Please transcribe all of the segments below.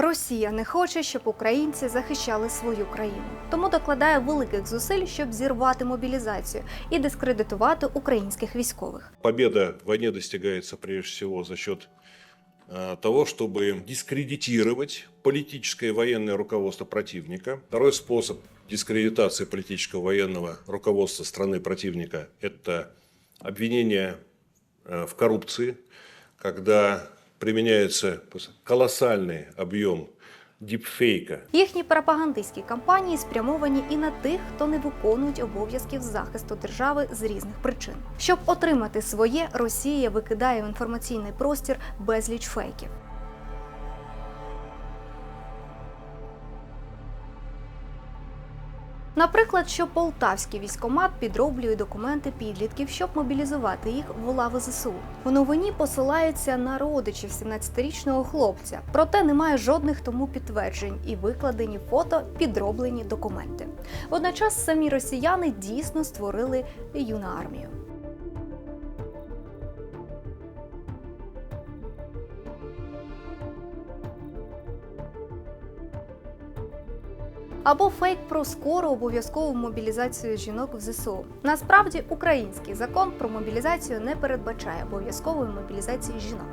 Росія не хоче, щоб українці захищали свою країну, тому докладає великих зусиль, щоб зірвати мобілізацію і дискредитувати українських військових. Победа в войне достигается прежде всего за счет э, того, чтобы дискредитировать политическое и военное руководство противника. Второй способ дискредитации политического и военного руководства страны противника – это обвинение э, в коррупции, когда применяется колоссальный объем діпфейка. Їхні пропагандистські кампанії спрямовані і на тих, хто не виконують обов'язків захисту держави з різних причин. Щоб отримати своє, Росія викидає в інформаційний простір безліч фейків. Наприклад, що полтавський військомат підроблює документи підлітків, щоб мобілізувати їх в лави ЗСУ. В новині посилаються на родичів 17-річного хлопця, проте немає жодних тому підтверджень і викладені фото підроблені документи. Водночас самі росіяни дійсно створили юну армію. Або фейк про скору обов'язкову мобілізацію жінок в ЗСУ. Насправді, український закон про мобілізацію не передбачає обов'язкової мобілізації жінок.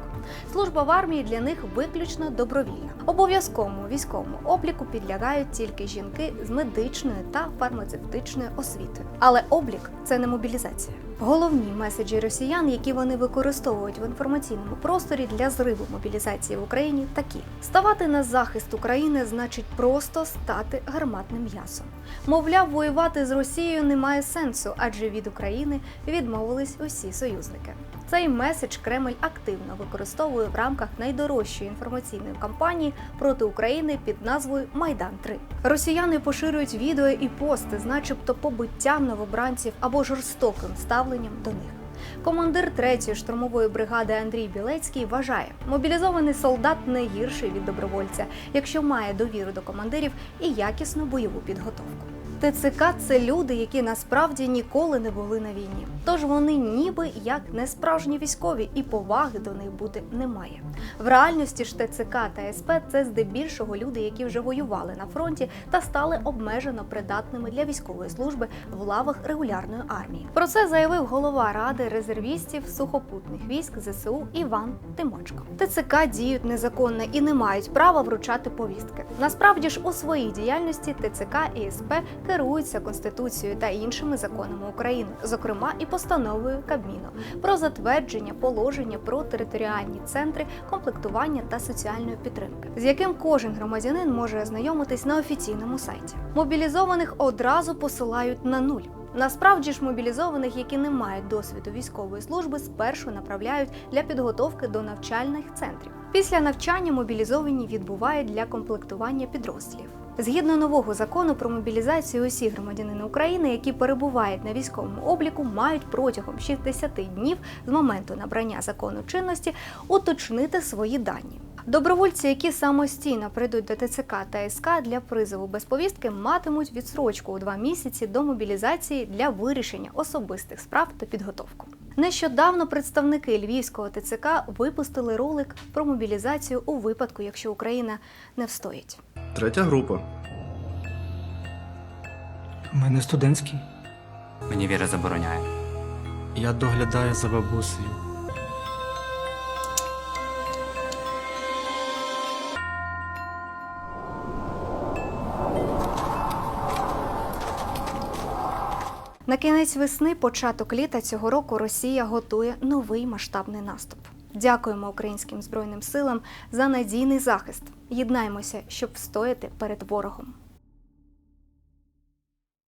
Служба в армії для них виключно добровільна. Обов'язковому військовому обліку підлягають тільки жінки з медичною та фармацевтичною освітою. Але облік це не мобілізація. Головні меседжі росіян, які вони використовують в інформаційному просторі для зриву мобілізації в Україні, такі: ставати на захист України значить просто стати гарматним м'ясом. Мовляв, воювати з Росією немає сенсу, адже від України відмовились усі союзники. Цей меседж Кремль активно використовує в рамках найдорожчої інформаційної кампанії проти України під назвою Майдан 3 Росіяни поширюють відео і пости начебто, побиттям новобранців або жорстоким ставленням до них. Командир 3-ї штурмової бригади Андрій Білецький вважає, мобілізований солдат не гірший від добровольця, якщо має довіру до командирів і якісну бойову підготовку. ТЦК це люди, які насправді ніколи не були на війні. Тож вони ніби як не справжні військові, і поваги до них бути немає. В реальності ж ТЦК та СП це здебільшого люди, які вже воювали на фронті та стали обмежено придатними для військової служби в лавах регулярної армії. Про це заявив голова ради резервістів сухопутних військ ЗСУ Іван Тимочко. ТЦК діють незаконно і не мають права вручати повістки. Насправді ж у своїй діяльності ТЦК і СП керуються конституцією та іншими законами України, зокрема і постановою Кабміну про затвердження положення про територіальні центри комплектування та соціальної підтримки, з яким кожен громадянин може ознайомитись на офіційному сайті. Мобілізованих одразу посилають на нуль. Насправді ж мобілізованих, які не мають досвіду військової служби, спершу направляють для підготовки до навчальних центрів. Після навчання мобілізовані відбувають для комплектування підрозділів. Згідно нового закону про мобілізацію, усі громадянини України, які перебувають на військовому обліку, мають протягом 60 днів з моменту набрання закону чинності уточнити свої дані. Добровольці, які самостійно прийдуть до ТЦК та СК для призову без повістки, матимуть відсрочку у два місяці до мобілізації для вирішення особистих справ та підготовку. Нещодавно представники Львівського ТЦК випустили ролик про мобілізацію у випадку, якщо Україна не встоїть. Третя група. У мене студентський. Мені віра забороняє. Я доглядаю за бабусею. На кінець весни, початок літа цього року Росія готує новий масштабний наступ. Дякуємо українським збройним силам за надійний захист. Єднаймося, щоб встояти перед ворогом.